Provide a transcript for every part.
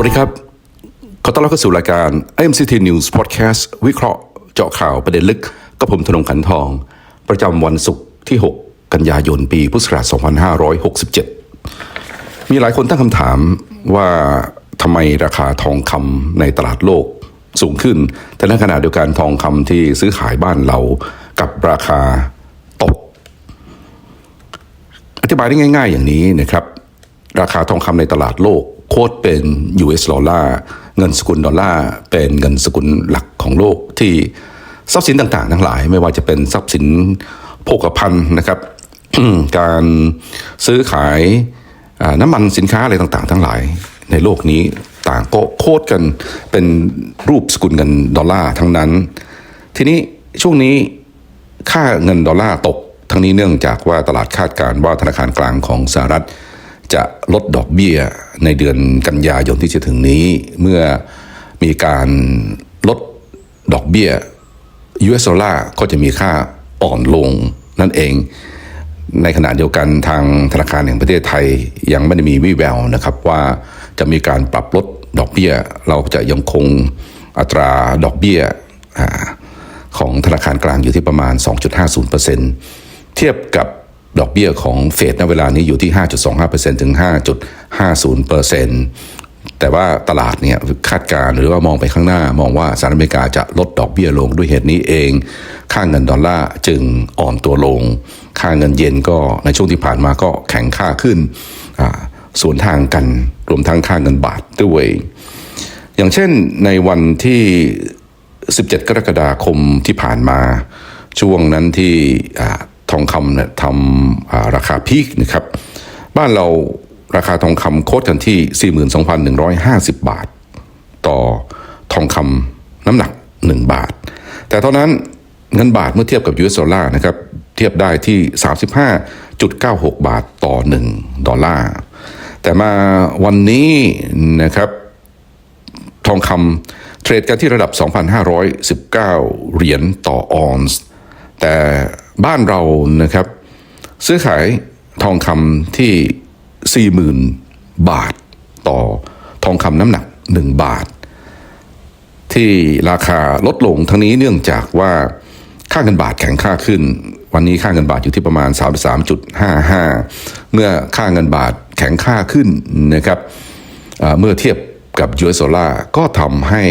วัสดีครับ ขอต้อนรับเข้าสู่รายการ MCT News Podcast วิเคราะห์เจาะข่าวประเด็นลึกกับผมธนงขันทอง ประจำวันศุกร์ที่ 6 กันยายนปีพุทธศักราช2567 มีหลายคนตั้งคำถามว่าทำไมราคาทองคำในตลาดโลกสูงขึ้น แต่ในขณะเดียวกันทองคำที่ซื้อขายบ้านเรากับราคาตก อธิบายได้ง่าย ๆ อย่างนี้นะครับ ราคาทองคำในตลาดโลก โค้ดเป็น US ดอลลาร์เงินสกุลดอลลาร์เป็นเงินสกุลหลักของโลกที่ทรัพย์สินต่างๆ ทั้งหลาย ไม่ว่าจะเป็นทรัพย์สินโภคภัณฑ์นะครับการซื้อขายน้ำมันสินค้าอะไรต่างๆ ทั้งหลายในโลกนี้ต่างก็โคดกันเป็นรูปสกุลเงินดอลลาร์ทั้งนั้น ทีนี้ช่วงนี้ค่าเงินดอลลาร์ตก ทั้งนี้เนื่องจากว่าตลาดคาดการณ์ว่าธนาคารกลางของสหรัฐ จะลดดอกเบี้ยในเดือนกันยายนที่จะถึงนี้ เมื่อมีการลดดอกเบี้ย US ดอลลาร์ก็จะมีค่าอ่อนลงนั่นเอง ในขณะเดียวกันทางธนาคารแห่งประเทศไทยยังไม่ได้มีวี่แววนะครับว่าจะมีการปรับลดดอกเบี้ย เราจะยังคงอัตราดอกเบี้ยของธนาคารกลางอยู่ที่ประมาณ 2.50%เทียบกับ ดอกเบี้ยของเฟดณเวลานี้อยู่ที่ 5.25%ถึง 5.50%แต่ว่าตลาดเนี่ยคาดการ์หรือว่ามองไปข้างหน้ามองว่าสหรัฐอเมริกาจะลดดอกเบี้ยลงด้วยเหตุนี้เอง ค่าเงินดอลลาร์จึงอ่อนตัวลง ค่าเงินเยนก็ในช่วงที่ผ่านมาก็แข็งค่าขึ้นอ่าสวนทางกันรวมทั้งค่าเงินบาทด้วย อย่างเช่นในวันที่ 17 กรกฎาคมที่ผ่านมาช่วงนั้นที่ ทองคำเนี่ยทำราคาพีคนะครับ บ้านเราราคาทองคำโคตรกันที่ 42,150 บาท ต่อทองคำน้ำหนัก 1 บาท แต่ตอนนั้นเงินบาทเมื่อเทียบกับ US ดอลลาร์นะครับ เทียบได้ที่ 35.96 บาทต่อ 1 ดอลลาร์ แต่มาวันนี้นะครับทองคำเทรดกันที่ระดับ 2,519 เหรียญต่อออนซ์แต่ บ้านเรานะครับ ซื้อขายทองคำที่ 40,000 บาทต่อทองคำน้ำหนัก 1 บาท ที่ราคาลดลงทั้งนี้เนื่องจากว่าค่าเงินบาทแข็งค่าขึ้น วันนี้ค่าเงินบาทอยู่ที่ประมาณ 33.55 เมื่อค่าเงินบาทแข็งค่าขึ้นนะครับเมื่อเทียบกับ US ดอลลาก็ทำให้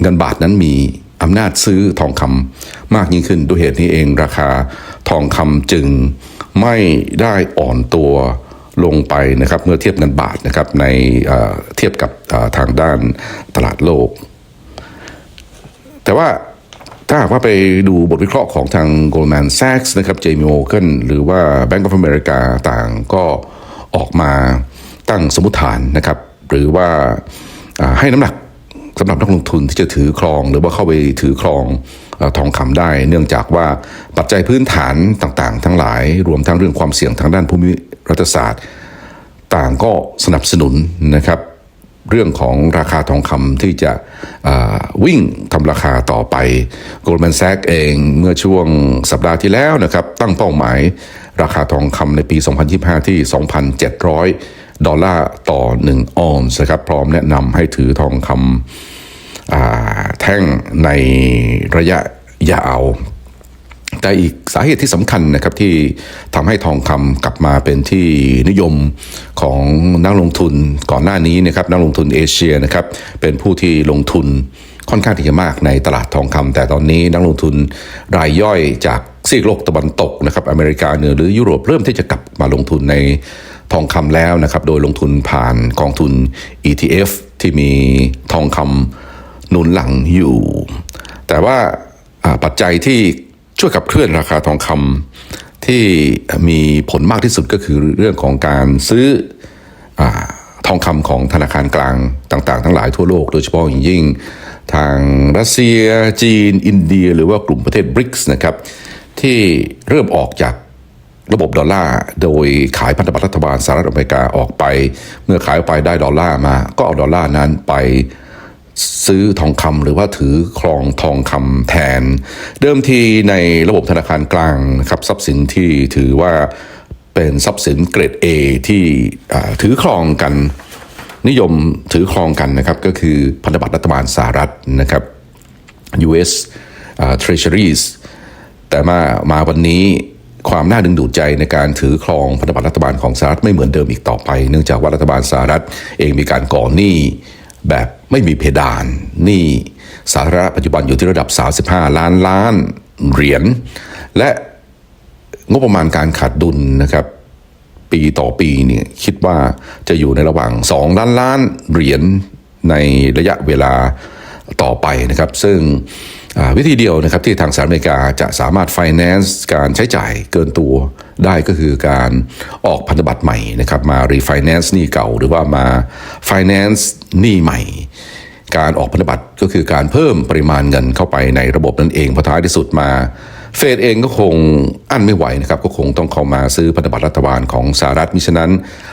เงินบาทนั้นมี อำนาจซื้อทองคำมากยิ่งขึ้นด้วยเหตุนี้เองราคาทองคำจึงไม่ได้อ่อนตัวลงไปนะครับเมื่อเทียบเงินบาทนะครับในเทียบกับทางด้านตลาดโลก แต่ว่าถ้าหากว่าไปดูบทวิเคราะห์ของทาง Goldman Sachs นะครับ JP Morgan หรือว่า Bank of America ต่างก็ออกมาตั้งสมมติฐานนะครับ หรือว่าให้น้ำหนัก สำหรับนักลงทุนที่จะถือครอง หรือว่าเข้าไปถือครองอทองคำได้ เนื่องจากว่าปัจจัยพื้นฐานต่างๆ ทั้งหลาย รวมทั้งเรื่องความเสี่ยงทางด้านภูมิรัฐศาสตร์ ต่างก็สนับสนุนนะครับเรื่องของราคาทองคำที่จะวิ่งทำราคาต่อไป Goldman Sachs เองเมื่อช่วงสัปดาห์ที่แล้วนะครับ ตั้งเป้าหมาย ราคาทองคำในปี 2025 ที่ 2,700 ดอลลาร์ต่อ 1 ออนซ์นะครับ พร้อมแนะนำให้ถือทองคำอ่า แท่งในระยะยาวแต่อีกสาเหตุที่สำคัญนะครับที่ทำให้ทองคำกลับมาเป็นที่นิยมของนักลงทุนก่อนหน้านี้นะครับนักลงทุนเอเชียนะครับเป็นผู้ที่ลงทุนค่อนข้างที่จะมากในตลาดทองคำแต่ตอนนี้นักลงทุนรายย่อยจากซีกโลกตะวันตกนะครับอเมริกาเหนือหรือยุโรปเริ่มที่จะกลับมาลงทุนในทองคำแล้วนะครับโดยลงทุนผ่านกองทุน ETF ที่มีทองคำ หนุนหลังอยู่ แต่ว่าปัจจัยที่ช่วยขับเคลื่อนราคาทองคำที่มีผลมากที่สุดก็คือเรื่องของการซื้ออทองคำของธนาคารกลางต่างๆ ทั้งหลายทั่วโลก โดยเฉพาะอย่างยิ่ง ทางรัสเซีย จีน อินเดีย หรือว่ากลุ่มประเทศบริกส์นะครับที่เริ่มออกจากระบบดอลลาร์โดยขายพันธบัตรรัฐบาลสหรัฐอเมริกาออกไป เมื่อขายออกไปได้ดอลลาร์มา ก็เอาดอลลาร์นั้นไป ซื้อทองคำหรือว่าถือครองทองคำแทน เดิมทีในระบบธนาคารกลางนะครับทรัพย์สินที่ถือว่าเป็นทรัพย์สินเกรด A ที่ถือครองกันนิยมถือครองกันนะครับก็คือพันธบัตรรัฐบาลสหรัฐนะครับ US Treasuries แต่มามาวันนี้ความน่าดึงดูดใจในการถือครองพันธบัตรรัฐบาลของสหรัฐไม่เหมือนเดิมอีกต่อไป เนื่องจากว่ารัฐบาลสหรัฐเองมีการก่อหนี้แบบ ไม่มีเพดานนี่สาธารณะปัจจุบันอยู่ที่ระดับ 35 ล้านล้านเหรียญ และงบประมาณการขาดดุลนะครับ ปีต่อปีเนี่ยคิดว่าจะอยู่ในระหว่าง 2 ล้านล้านเหรียญในระยะเวลาต่อไปนะครับ ซึ่ง วิธีเดียวนะครับที่ทางสหรัฐอเมริกาจะสามารถ finance การใช้จ่ายเกินตัวได้ก็คือการออกพันธบัตรใหม่นะครับมา refinance หนี้เก่าหรือว่ามา finance หนี้ใหม่ การออกพันธบัตรก็คือการเพิ่มปริมาณเงินเข้าไปในระบบนั่นเองพอท้ายที่สุดมา เฟดเองก็คงอั้นไม่ไหวนะครับก็คงต้องเข้ามาซื้อพันธบัตรรัฐบาลของสหรัฐมิฉะนั้น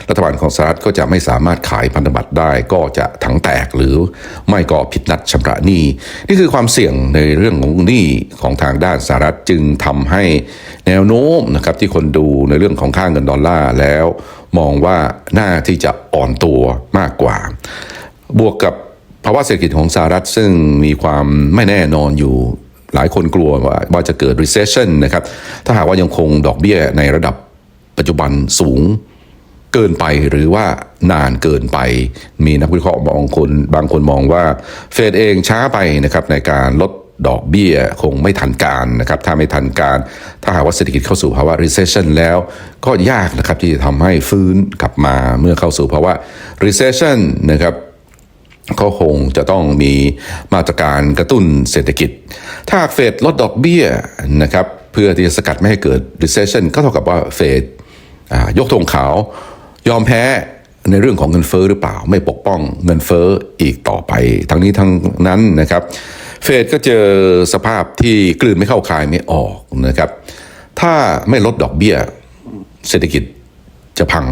รัฐบาลของสหรัฐก็จะไม่สามารถขายพันธบัตรได้ก็จะถังแตกหรือไม่ก็ผิดนัดชำระหนี้ นี่คือความเสี่ยงในเรื่องของหนี้ของทางด้านสหรัฐจึงทำให้แนวโน้มนะครับที่คนดูในเรื่องของค่าเงินดอลลาร์แล้ว มองว่าน่าที่จะอ่อนตัวมากกว่า บวกกับภาวะเศรษฐกิจของสหรัฐซึ่งมีความไม่แน่นอนอยู่ หลายคนกลัวว่าว่าจะเกิด recession นะครับ ถ้าหากว่ายังคงดอกเบี้ยในระดับปัจจุบันสูงเกินไปหรือว่านานเกินไป มีนักวิเคราะห์บางคนบางคนมองว่าเฟดเองช้าไปนะครับในการลดดอกเบี้ยคงไม่ทันการนะครับ ถ้าไม่ทันการ ถ้าหากว่าเศรษฐกิจเข้าสู่ภาวะ recession แล้ว ก็ยากนะครับที่จะทำให้ฟื้นกลับมาเมื่อเข้าสู่ภาวะ recession นะครับ ก็คงจะต้องมีมาตรการกระตุ้นเศรษฐกิจ ถ้าเฟดลดดอกเบี้ยนะครับเพื่อที่จะสกัดไม่ให้เกิด recession ก็เท่ากับว่าเฟดยกธงขาวยอมแพ้ในเรื่องของเงินเฟ้อหรือเปล่า ไม่ปกป้องเงินเฟ้ออีกต่อไป ทั้งนี้ทั้งนั้นนะครับ เฟดก็เจอสภาพที่กลืนไม่เข้าคายไม่ออกนะครับ ถ้าไม่ลดดอกเบี้ย เศรษฐกิจจะพัง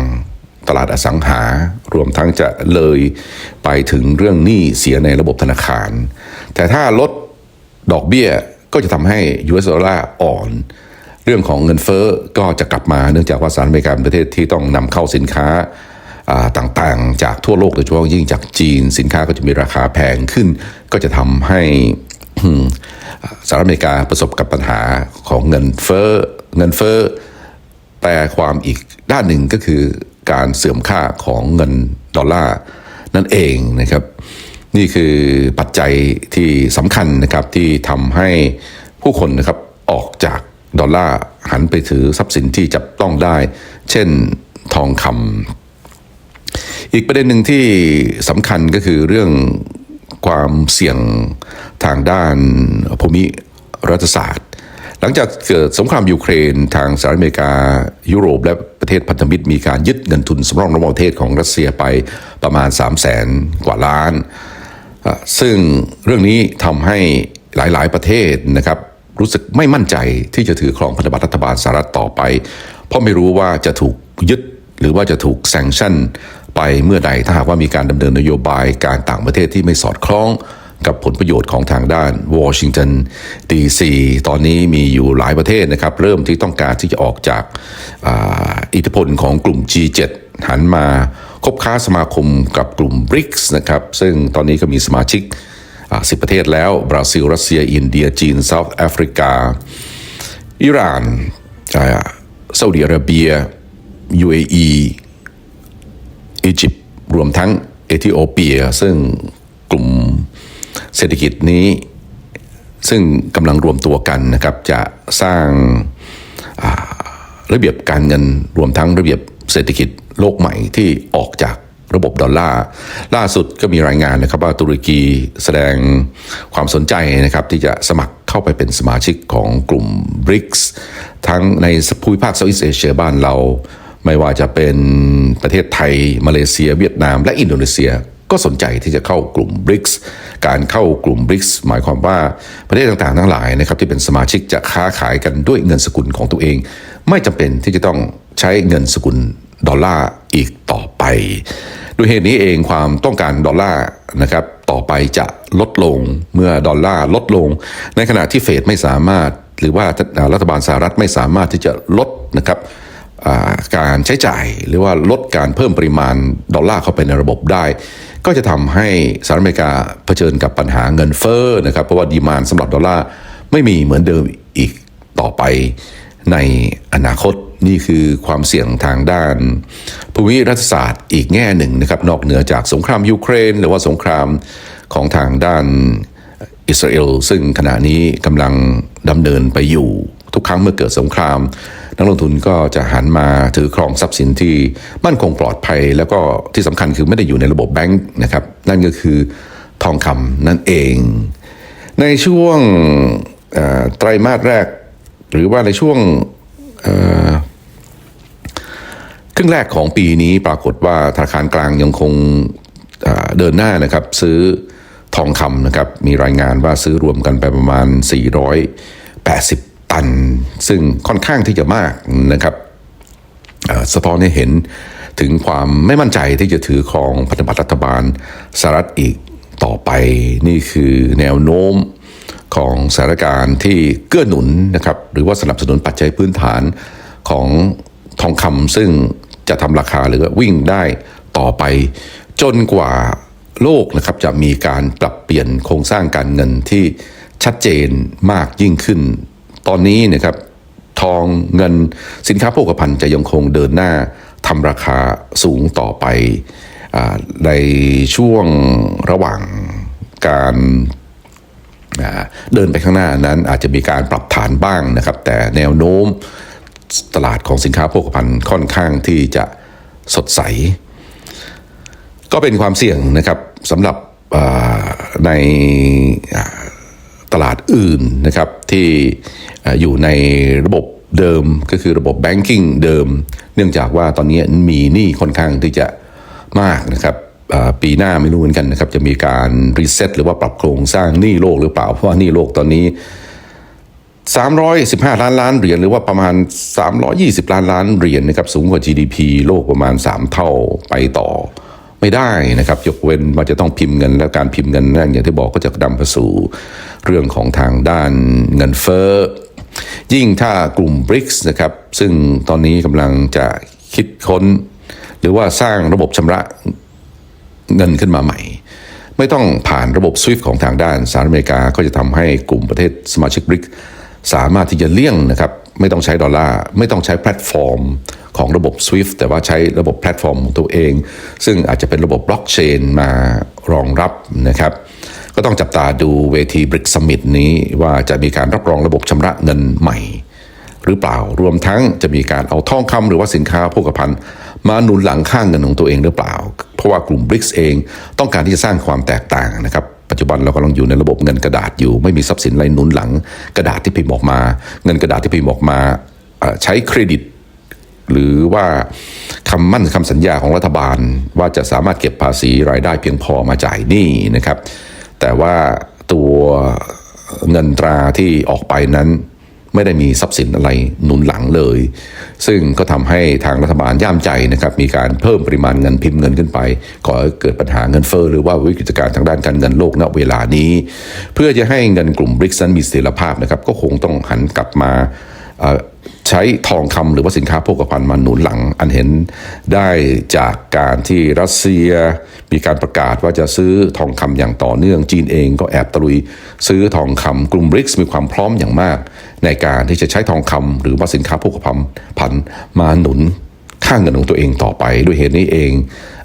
ตลาดอสังหา รวมทั้งจะเลยไปถึงเรื่องหนี้เสียในระบบธนาคาร แต่ถ้าลดดอกเบี้ยก็จะทำให้ US ดอลลาร์อ่อน เรื่องของเงินเฟ้อก็จะกลับมาเนื่องจากว่าสหรัฐอเมริกาเป็นประเทศที่ต้องนำเข้าสินค้าต่างๆ จากทั่วโลกโดยเฉพาะยิ่งจากจีน สินค้าก็จะมีราคาแพงขึ้น ก็จะทำให้สหรัฐอเมริกาประสบกับปัญหาของเงินเฟ้อเงินเฟ้อแปลความอีกด้านหนึ่งก็คือ การเสื่อมค่าของเงินดอลลาร์นั่นเองนะครับ นี่คือปัจจัยที่สำคัญนะครับที่ทำให้ผู้คนนะครับออกจากดอลลาร์หันไปถือทรัพย์สินที่จับต้องได้ เช่นทองคำอีกประเด็นหนึ่งที่สำคัญก็คือเรื่องความเสี่ยงทางด้านภูมิรัฐศาสตร์ หลังจากเกิดสงครามยูเครน ทางสหรัฐอเมริกา ยุโรป และประเทศพันธมิตรมีการยึดเงินทุนสำรองระหว่างประเทศของรัสเซียไปประมาณ 3 0 0แสนกว่าล้าน ซึ่งเรื่องนี้ทำให้หลายๆประเทศนะครับรู้สึกไม่มั่นใจที่จะถือครองพันธบัตรรัฐบาลสหรัฐต่อไป เพราะไม่รู้ว่าจะถูกยึดหรือว่าจะถูกแซงชั่น ไปเมื่อใดถ้าหากว่ามีการดำเนินนโยบายการต่างประเทศที่ไม่สอดคล้อง กับผลประโยชน์ของทางด้านวอชิงตันดีซีตอนนี้มีอยู่หลายประเทศนะครับ เริ่มที่ต้องการที่จะออกจากอ,อิทธิพลของกลุ่ม G7 หันมาคบค้าสมาคมกับกลุ่ม BRICS นะครับ ซึ่งตอนนี้ก็มีสมาชิกสิประเทศแล้ว บราซิล รัสเซีย อินเดีย จีนเซาท์แอฟริกา อิหร่านาซาอุดิอาระเบีย UAE อียิปต์รวมทั้งเอธิโอเปีย ซึ่งกลุ่ม เศรษฐกิจนี้ซึ่งกำลังรวมตัวกันนะครับจะสร้างาระเบียบการเงินรวมทั้งระเบียบเศรษฐกิจโลกใหม่ที่ออกจากระบบดอลลาร์ล่าสุดก็มีรายงานนะครับว่าตุรกีแสดงความสนใจนะครับที่จะสมัครเข้าไปเป็นสมาชิกของกลุ่ม BRICS ทั้งในภูมิภาคเซาท์อีสเอเชียบ้านเรา ไม่ว่าจะเป็นประเทศไทย มาเลเซีย เวียดนาม และอินโดนีเซีย ก็สนใจที่จะเข้ากลุ่ม BRICS การเข้ากลุ่ม BRICS หมายความว่าประเทศต่างๆ ทั้งหลายนะครับที่เป็นสมาชิกจะค้าขายกันด้วยเงินสกุลของตัวเอง ไม่จำเป็นที่จะต้องใช้เงินสกุลดอลลาร์อีกต่อไปด้วยเหตุนี้เองความต้องการดอลลาร์นะครับต่อไปจะลดลงเมื่อดอลลาร์ลดลง ในขณะที่เฟดไม่สามารถ หรือว่ารัฐบาลสหรัฐไม่สามารถที่จะลดนะครับการใช้จ่ายหรือว่าลดการเพิ่มปริมาณดอลลาร์เข้าไปในระบบได้ ก็จะทำให้สหรัฐอเมริกาเผชิญกับปัญหาเงินเฟ้อนะครับ เพราะว่าดีมานสำหรับดอลลาร์ไม่มีเหมือนเดิมอีกต่อไปในอนาคตนี่คือความเสี่ยงทางด้านภูมิรัฐศาสตร์อีกแง่หนึ่งนะครับ นอกเหนือจากสงครามยูเครน หรือว่าสงครามของทางด้านอิสราเอลซึ่งขณะนี้กำลังดำเนินไปอยู่ ทุกครั้งเมื่อเกิดสงคราม นักลงทุนก็จะหันมาถือครองทรัพย์สินที่มั่นคงปลอดภัย แล้วก็ที่สำคัญคือไม่ได้อยู่ในระบบแบงค์นะครับ นั่นก็คือทองคำนั่นเอง ในช่วงไตรมาสแรก หรือว่าในช่วงครึ่งแรกของปีนี้ปรากฏว่าธนาคารกลางยังคงเอ่อเดินหน้านะครับ ซื้อทองคำนะครับมีรายงานว่าซื้อรวมกันไปประมาณ 480 ตัน ซึ่งค่อนข้างที่จะมากนะครับสะท้อนให้เห็นถึงความไม่มั่นใจที่จะถือครองพันธบัตรรัฐบาลสหรัฐอีกต่อไปนี่คือแนวโน้มของสถานการณ์ที่เกื้อหนุนนะครับหรือว่าสนับสนุนปัจจัยพื้นฐานของทองคำซึ่งจะทำราคาหรือว่าวิ่งได้ต่อไป จนกว่าโลกนะครับจะมีการปรับเปลี่ยนโครงสร้างการเงินที่ชัดเจนมากยิ่งขึ้น ตอนนี้นะครับทองเงินสินค้าโภคภัณฑ์จะยังคงเดินหน้าทำราคาสูงต่อไปอในช่วงระหว่างการเดินไปข้างหน้านั้นอาจจะมีการปรับฐานบ้างนะครับ แต่แนวโน้มตลาดของสินค้าโภคภัณฑ์ค่อนข้างที่จะสดใส ก็เป็นความเสี่ยงนะครับสำหรับในตลาดอื่นนะครับ ที่อยู่ในระบบเดิมก็คือระบบแบงกิ้งเดิม เนื่องจากว่าตอนนี้มีหนี้ค่อนข้างที่จะมากนะครับปีหน้าไม่รู้เหมือนกันนะครับ จะมีการรีเซ็ตหรือว่าปรับโครงสร้างหนี้โลกหรือเปล่า เพราะว่าหนี้โลกตอนนี้ 315 ล้านล้านเหรียญหรือว่าประมาณ 320 ล้านล้านเหรียญนะครับสูงกว่า GDP โลกประมาณ 3 เท่าไปต่อไม่ได้นะครับ ยกเว้นว่าจะต้องพิมพ์เงิน แล้วการพิมพ์เงินนั่นอย่างที่บอกก็จะนำไปสู่ เรื่องของทางด้านเงินเฟ้อ ยิ่งถ้ากลุ่ม BRICS นะครับ ซึ่งตอนนี้กำลังจะคิดค้น หรือว่าสร้างระบบชำระเงินขึ้นมาใหม่ ไม่ต้องผ่านระบบ SWIFT ของทางด้านสหรัฐอเมริกาก็จะทำให้กลุ่มประเทศสมาชิกบริกสามารถที่จะเลี่ยงนะครับ ไม่ต้องใช้ดอลลาร์ไม่ต้องใช้แพลตฟอร์มของระบบ SWIFT แต่ว่าใช้ระบบแพลตฟอร์มของตัวเอง ซึ่งอาจจะเป็นระบบบล็อกเชนมารองรับนะครับ ก็ต้องจับตาดูเวทีบริกสมิ t นี้ว่าจะมีการรับรองระบบชำระเงินใหม่ หรือเปล่ารวมทั้งจะมีการเอาทองคำหรือว่าสินค้าโภคภัณฑ์มาหนุนหลังข้างเงินของตัวเองหรือเปล่า เพราะว่ากลุ่ม BRICS เองต้องการที่จะสร้างความแตกต่างนะครับปัจจุบันเรากำลังอยู่ในระบบเงินกระดาษอยู่ ไม่มีทรัพย์สินอะไรหนุนหลังกระดาษที่พิมพ์ออกมา เงินกระดาษที่พิมพ์ออกมาใช้เครดิต หรือว่าคำมั่นคำสัญญาของรัฐบาล ว่าจะสามารถเก็บภาษีรายได้เพียงพอมาจ่ายหนี้นะครับ แต่ว่าตัวเงินตราที่ออกไปนั้นไม่ได้มีทรัพย์สินอะไรหนุนหลังเลย ซึ่งก็ทำให้ทางรัฐบาลย่ามใจนะครับ มีการเพิ่มปริมาณเงินพิมพ์เงินขึ้นไป ก่อให้เกิดปัญหาเงินเฟ้อหรือว่าวิกฤตการณ์ทางด้านการเงินโลกณเวลานี้ เพื่อจะให้เงินกลุ่มบริกนั้นมีเสถียรภาพนะครับ ก็คงต้องหันกลับมา ใช้ทองคำหรือว่าสินค้าโภคภัณฑ์มาหนุนหลัง อันเห็นได้จากการที่รัสเซียมีการประกาศว่าจะซื้อทองคำอย่างต่อเนื่อง จีนเองก็แอบตะลุยซื้อทองคำกลุ่มบริกมีความพร้อมอย่างมาก ในการที่จะใช้ทองคำหรือว่าสินค้าโภคภัณฑ์พันมาหนุนค่างเงินของตัวเองต่อไป ด้วยเหตุนี้เอง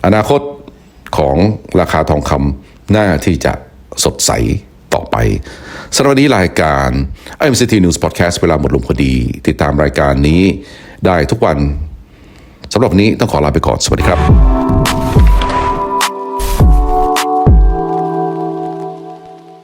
อนาคตของราคาทองคำน่าที่จะสดใสต่อไป สำหรับวันนี้รายการ IMCT News Podcast เวลาหมดลงพอดี ติดตามรายการนี้ได้ทุกวันสำหรับวันนี้ต้องขอลาไปก่อน สวัสดีครับ